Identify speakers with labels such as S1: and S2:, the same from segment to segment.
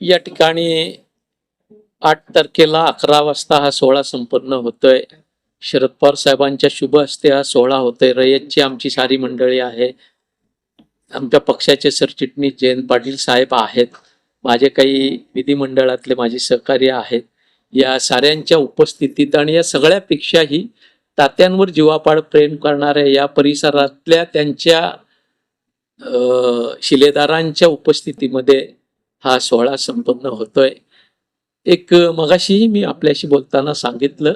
S1: या ठिकाणी आठ तारखेला अकरा वाजता हा सोहळा संपन्न होतोय. शरद पवार साहेबांच्या शुभ हस्ते हा सोहळा होतोय. रयतची आमची सारी मंडळी आहे. आमच्या पक्षाचे सरचिटणीस जयंत पाटील साहेब आहेत. माझे काही विधिमंडळातले माझे सहकार्य आहेत. या साऱ्यांच्या उपस्थितीत आणि या सगळ्यापेक्षाही तात्यांवर जीवापाड प्रेम करणाऱ्या या परिसरातल्या त्यांच्या शिलेदारांच्या उपस्थितीमध्ये हा सोहळा संपन्न होतोय. एक अ, मगाशीही मी आपल्याशी बोलताना सांगितलं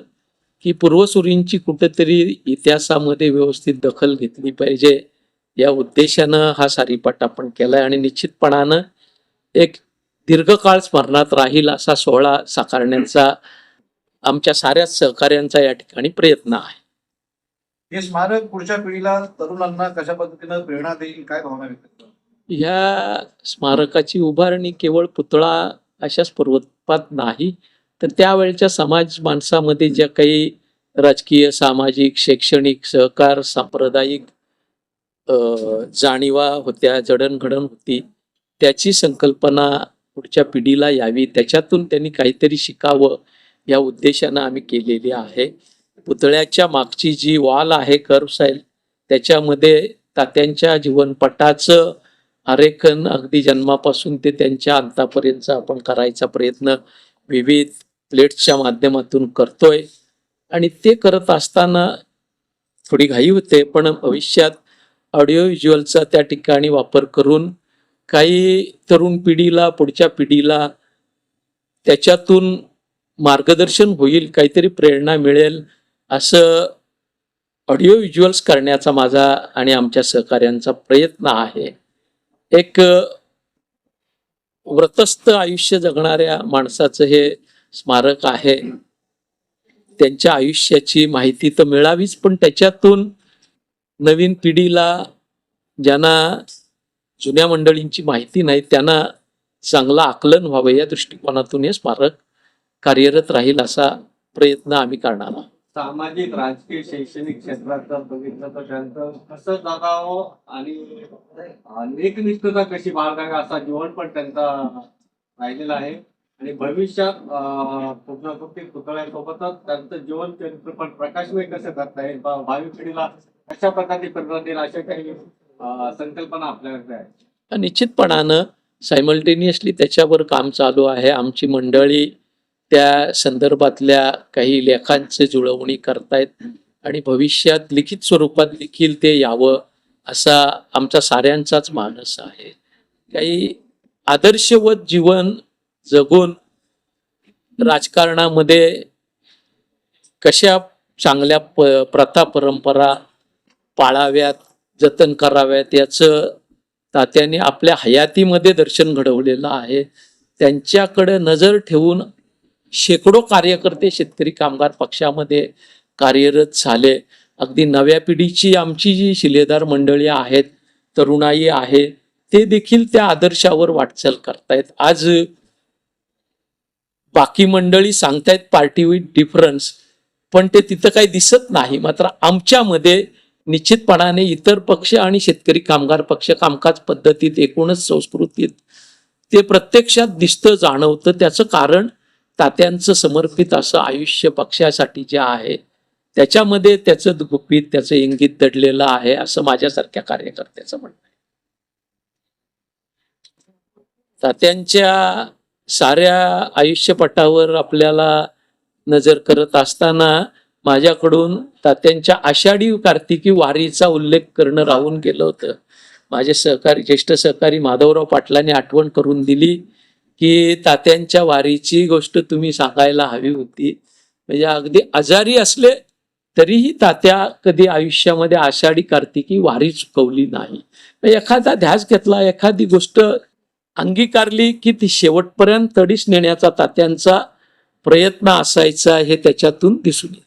S1: की पूर्वसुरींची कुठेतरी इतिहासामध्ये व्यवस्थित दखल घेतली पाहिजे. या उद्देशानं हा सारीपाठ आपण केलाय आणि निश्चितपणानं एक दीर्घकाळ स्मरणात राहील असा सोहळा साकारण्याचा आमच्या साऱ्याच सहकार्यांचा या ठिकाणी प्रयत्न आहे.
S2: हे स्मारक पुढच्या पिढीला तरुणांना कशा पद्धतीनं प्रेरणा देईल काय भावना व्यक्त
S1: ह्या स्मारकाची उभारणी केवळ पुतळा अशाच स्वरूपात नाही तर त्यावेळच्या समाज माणसामध्ये ज्या काही राजकीय सामाजिक शैक्षणिक सहकार सांप्रदायिक जाणीवा होत्या जडणघडण होती त्याची संकल्पना पुढच्या पिढीला यावी. त्याच्यातून त्यांनी काहीतरी शिकावं या उद्देशानं आम्ही केलेली आहे. पुतळ्याच्या मागची जी वाल आहे कर्व साईल त्याच्यामध्ये तात्यांच्या जीवनपटाचं आरेखन अगदी जन्मापासून ते त्यांच्या अंतापर्यंत आपण करायचा प्रयत्न विविध प्लेट्सच्या माध्यमातून करतोय. आणि ते करत असताना थोडी घाई होते पण भविष्यात ऑडिओ व्हिज्युअलचा त्या ठिकाणी वापर करून काही तरुण पिढीला पुढच्या पिढीला त्याच्यातून मार्गदर्शन होईल काहीतरी प्रेरणा मिळेल असं ऑडिओ व्हिज्युअल्स करण्याचा माझा आणि आमच्या सहकाऱ्यांचा प्रयत्न आहे. एक व्रतस्थ आयुष्य जगणाऱ्या माणसाचं हे स्मारक आहे. त्यांच्या आयुष्याची माहिती तर मिळावीच पण त्याच्यातून नवीन पिढीला ज्यांना जुन्या मंडळींची माहिती नाही त्यांना चांगलं आकलन व्हावं या दृष्टिकोनातून हे स्मारक कार्यरत राहील असा प्रयत्न आम्ही करणार आहोत.
S3: सामाजिक राजकीय शैक्षणिक क्षेत्रात जर बघितलं तर त्यांचं कसं जगावं आणि एकनिष्ठता कशी बाळगावी असा जीवन पण त्यांचा राहिलेला आहे. आणि भविष्यात अं, पुतळ्यासोबतच त्यांचं जीवन चरित्र पण प्रकाशमय कसं करता येईल भावी पिढीला कशा प्रकारे प्रेरणा देईल अशा काही संकल्पना आपल्याकडे आहे
S1: निश्चितपणानं सायमल्टेनियसली त्याच्यावर काम चालू आहे. आमची मंडळी त्या संदर्भातल्या काही लेखांचे जुळवणी करतायत आणि भविष्यात लिखित स्वरूपात देखील ते यावं असा आमचा साऱ्यांचाच मानस आहे. काही आदर्शवत जीवन जगून राजकारणामध्ये कशा चांगल्या प प्रथा परंपरा पाळाव्यात जतन कराव्यात याचं तात्याने आपल्या हयातीमध्ये दर्शन घडवलेलं आहे. त्यांच्याकडे नजर ठेवून शेकडो कार्यकर्ते शेतकरी कामगार पक्षामध्ये कार्यरत झाले. अगदी नव्या पिढीची आमची जी शिलेदार मंडळी आहेत तरुणाई आहे ते देखील त्या आदर्शावर वाटचाल करतायत. आज बाकी मंडळी सांगतायत पार्टी विथ डिफरन्स पण ते तिथं काही दिसत नाही. मात्र आमच्यामध्ये निश्चितपणाने इतर पक्ष आणि शेतकरी कामगार पक्ष कामकाज पद्धतीत एकूणच संस्कृतीत ते प्रत्यक्षात दिसतं जाणवतं. त्याचं कारण तात्यांचं समर्पित असं आयुष्य पक्षासाठी जे आहे त्याच्यामध्ये त्याचं गुपित त्याचं इंगित दडलेलं आहे असं माझ्यासारख्या कार्यकर्त्याचं म्हणणं आहे. तात्यांच्या साऱ्या आयुष्यपटावर आपल्याला नजर करत असताना माझ्याकडून तात्यांच्या आषाढी कार्तिकी वारीचा उल्लेख करणं राहून गेलं होतं. माझे सहकारी ज्येष्ठ सहकारी माधवराव पाटलांनी आठवण करून दिली. की तात्यांच्या वारीची गोष्ट तुम्ही सांगायला हवी होती. म्हणजे अगदी आजारी असले तरीही तात्या कधी आयुष्यामध्ये आषाढी कार्तिकी वारी चुकवली नाही. म्हणजे एखादा ध्यास घेतला एखादी गोष्ट अंगीकारली की ती शेवटपर्यंत तडीस नेण्याचा तात्यांचा प्रयत्न असायचा हे त्याच्यातून दिसून येत.